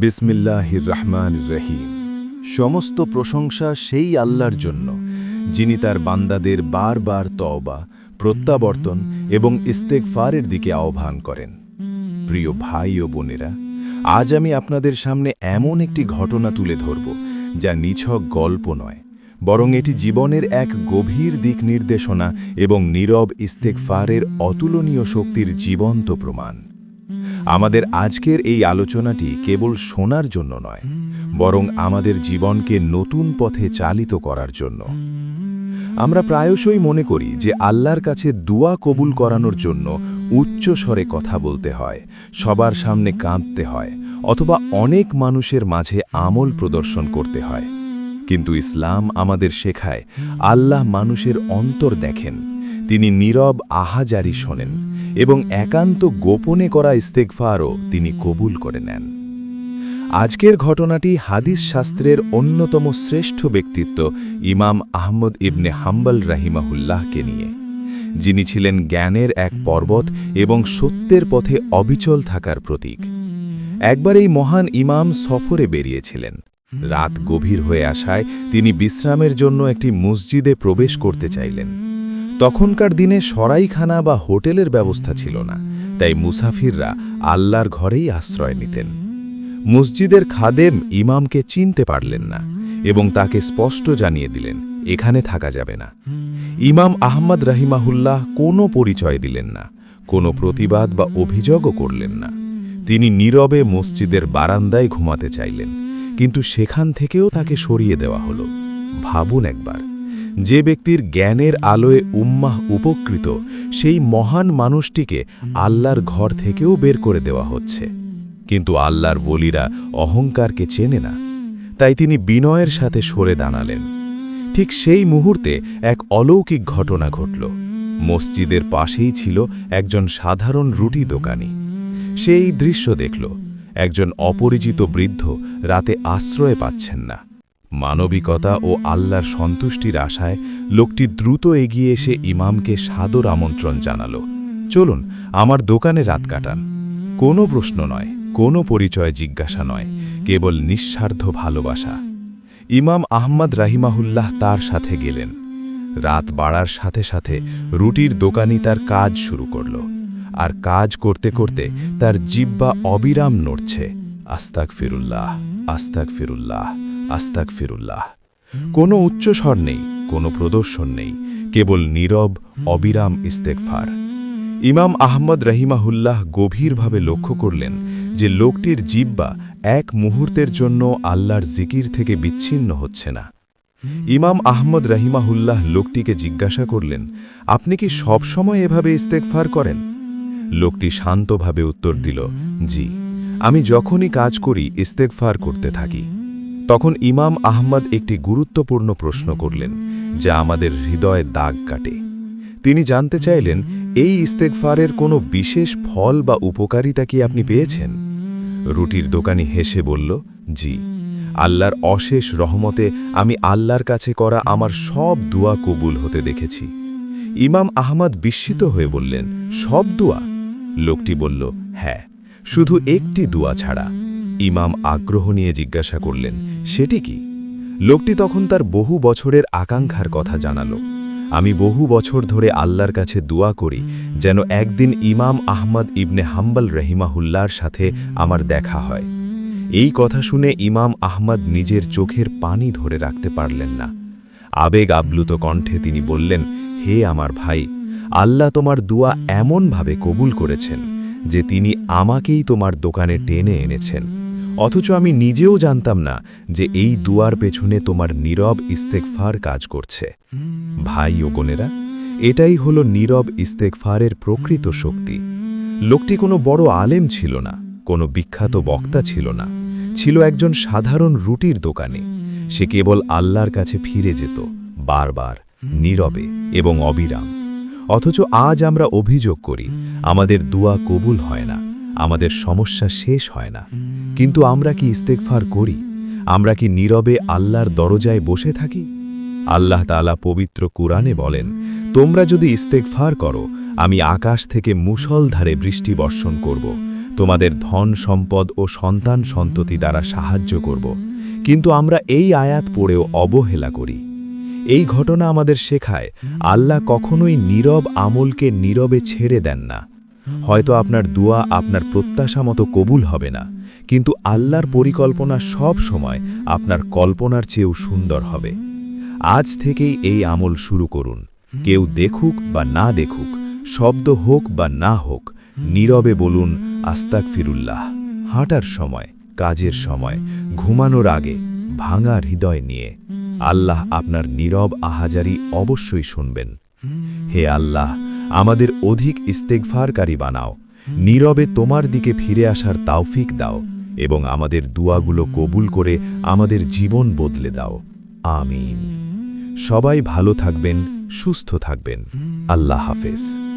বিসমিল্লাহির রহমান রহিম। সমস্ত প্রশংসা সেই আল্লাহর জন্য, যিনি তার বান্দাদের বারবার তওবা, প্রত্যাবর্তন এবং ইস্তেকফারের দিকে আহ্বান করেন। প্রিয় ভাই ও বোনেরা, আজ আমি আপনাদের সামনে এমন একটি ঘটনা তুলে ধরব, যা নিছক গল্প নয়, বরং এটি জীবনের এক গভীর দিক নির্দেশনা এবং নীরব ইস্তেকফারের অতুলনীয় শক্তির জীবন্ত প্রমাণ। আমাদের আজকের এই আলোচনাটি কেবল শোনার জন্য নয়, বরং আমাদের জীবনকে নতুন পথে চালিত করার জন্য। আমরা প্রায়শই মনে করি যে আল্লাহর কাছে দুয়া কবুল করানোর জন্য উচ্চ স্বরে কথা বলতে হয়, সবার সামনে কাঁদতে হয়, অথবা অনেক মানুষের মাঝে আমল প্রদর্শন করতে হয়। কিন্তু ইসলাম আমাদের শেখায়, আল্লাহ মানুষের অন্তর দেখেন, তিনি নীরব আহাজারি শোনেন। এবং একান্ত গোপনে করা ইস্তেকফারও তিনি কবুল করে নেন। আজকের ঘটনাটি হাদিস শাস্ত্রের অন্যতম শ্রেষ্ঠ ব্যক্তিত্ব ইমাম আহমদ ইবনে হাম্বল রাহিমাহুল্লাহকে নিয়ে। যিনি ছিলেন জ্ঞানের এক পর্বত এবং সত্যের পথে অবিচল থাকার প্রতীক। একবার এই মহান ইমাম সফরে বেরিয়েছিলেন। রাত গভীর হয়ে আসায় তিনি বিশ্রামের জন্য একটি মসজিদে প্রবেশ করতে চাইলেন। তখনকার দিনে সরাইখানা বা হোটেলের ব্যবস্থা ছিল না, তাই মুসাফিররা আল্লাহর ঘরেই আশ্রয় নিতেন। মসজিদের খাদেম ইমামকে চিনতে পারলেন না এবং তাকে স্পষ্ট জানিয়ে দিলেন, এখানে থাকা যাবে না। ইমাম আহমদ রাহিমাহুল্লাহ কোনো পরিচয় দিলেন না, কোনো প্রতিবাদ বা অভিযোগও করলেন না। তিনি নীরবে মসজিদের বারান্দায় ঘুমাতে চাইলেন, কিন্তু সেখান থেকেও তাকে সরিয়ে দেওয়া হলো। ভাবুন একবার। যে ব্যক্তির জ্ঞানের আলোয় উম্মাহ উপকৃত, সেই মহান মানুষটিকে আল্লাহর ঘর থেকেও বের করে দেওয়া হচ্ছে। কিন্তু আল্লাহর বলিরা অহংকারকে চেনে না। তাই তিনি বিনয়ের সাথে সরে দাঁড়ালেন। ঠিক সেই মুহূর্তে এক অলৌকিক ঘটনা ঘটল। মসজিদের পাশেই ছিল একজন সাধারণ রুটি দোকানি। সেই দৃশ্য দেখল। একজন অপরিচিত বৃদ্ধ রাতে আশ্রয় পাচ্ছেন না। মানবিকতা ও আল্লাহর সন্তুষ্টির আশায় লোকটি দ্রুত এগিয়ে এসে ইমামকে সাদর আমন্ত্রণ জানালো। চলুন, আমার দোকানে রাত কাটান। কোনো প্রশ্ন নয়, কোনো পরিচয় জিজ্ঞাসা নয়, কেবল নিঃস্বার্থ ভালোবাসা। ইমাম আহমদ রাহিমাহুল্লাহ তার সাথে গেলেন। রাত বাড়ার সাথে সাথে রুটির দোকানি তার কাজ শুরু করল। আর কাজ করতে করতে তার জিব্বা অবিরাম নড়ছে। আস্তাক ফিরুল্লাহ আস্তাক ফিরুল্লাহ আস্তাক ফিরুল্লাহ কোনো উচ্চস্বর নেই, কোনো প্রদর্শন নেই, কেবল নীরব, অবিরাম ইস্তেকফার ইমাম আহমদ রহিমাহুল্লাহ গভীরভাবে লক্ষ্য করলেন যে লোকটির জিব্বা এক মুহূর্তের জন্য আল্লাহর জিকির থেকে বিচ্ছিন্ন হচ্ছে না। ইমাম আহমদ রহিমাহুল্লাহ লোকটিকে জিজ্ঞাসা করলেন, আপনি কি সবসময় এভাবে ইস্তেকফার করেন? লোকটি শান্তভাবে উত্তর দিল, জি, আমি যখনই কাজ করি ইস্তেকফার করতে থাকি। তখন ইমাম আহমদ একটি গুরুত্বপূর্ণ প্রশ্ন করলেন, যা আমাদের হৃদয়ে দাগ কাটে। তিনি জানতে চাইলেন, এই ইস্তেকফারের কোনো বিশেষ ফল বা উপকারিতা কি আপনি পেয়েছেন? রুটির দোকানি হেসে বলল, জি। আল্লাহর অশেষ রহমতে আমি আল্লাহর কাছে করা আমার সব দুয়া কবুল হতে দেখেছি। ইমাম আহমদ বিস্মিত হয়ে বললেন, সব দুয়া? লোকটি বলল হ্যাঁ। শুধু একটি দুয়া ছাড়া। ইমাম আগ্রহ নিয়ে জিজ্ঞাসা করলেন, সেটি কি? লোকটি তখন তার বহু বছরের আকাঙ্ক্ষার কথা জানালো। আমি বহু বছর ধরে আল্লাহর কাছে দোয়া করি, যেন একদিন ইমাম আহমদ ইবনে হাম্বল রহিমাহুল্লার সাথে আমার দেখা হয়। এই কথা শুনে ইমাম আহমদ নিজের চোখের পানি ধরে রাখতে পারলেন না। আবেগ আপ্লুত কণ্ঠে তিনি বললেন, হে আমার ভাই, আল্লাহ তোমার দোয়া এমনভাবে কবুল করেছেন যে তিনি আমাকেই তোমার দোকানে টেনে এনেছেন। অথচ আমি নিজেও জানতাম না যে এই দুয়ার পেছনে তোমার নীরব ইস্তেকফার কাজ করছে। ভাই ও বোনেরা, এটাই হলো নীরব ইস্তেকফারের প্রকৃত শক্তি। লোকটি কোনো বড় আলেম ছিল না, কোনো বিখ্যাত বক্তা ছিল না, ছিল একজন সাধারণ রুটির দোকানে। সে কেবল আল্লাহর কাছে ফিরে যেত, বারবার, নীরবে এবং অবিরাম। অথচ আজ আমরা অভিযোগ করি, আমাদের দুয়া কবুল হয় না। আমাদের সমস্যা শেষ হয় না। কিন্তু আমরা কি ইস্তেকফার করি? আমরা কি নীরবে আল্লাহর দরজায় বসে থাকি? আল্লাহ তালা পবিত্র কুরআনে বলেন, তোমরা যদি ইস্তেকফার করো, আমি আকাশ থেকে মুষলধারে বৃষ্টি বর্ষণ করব। তোমাদের ধন সম্পদ ও সন্তান সন্ততি দ্বারা সাহায্য করব। কিন্তু আমরা এই আয়াত পড়েও অবহেলা করি। এই ঘটনা আমাদের শেখায়, আল্লাহ কখনোই নীরব আমলকে নীরবে ছেড়ে দেন না। হয়তো আপনার দোয়া আপনার প্রত্যাশা মতো কবুল হবে না। কিন্তু আল্লাহর পরিকল্পনা সব সময় আপনার কল্পনার চেয়েও সুন্দর হবে। আজ থেকেই এই আমল শুরু করুন। কেউ দেখুক বা না দেখুক, শব্দ হোক বা না হোক, নীরবে বলুন আস্তাক ফিরুল্লাহ হাঁটার সময়, কাজের সময়, ঘুমানোর আগে ভাঙা হৃদয় নিয়ে, আল্লাহ আপনার নীরব আহাজারি অবশ্যই শুনবেন। হে আল্লাহ আমাদের অধিক ইস্তেকফারকারী বানাও। নীরবে তোমার দিকে ফিরে আসার তাওফিক দাও এবং আমাদের দুয়াগুলো কবুল করে আমাদের জীবন বদলে দাও। আমিন। সবাই ভালো থাকবেন, সুস্থ থাকবেন। আল্লাহ হাফেজ।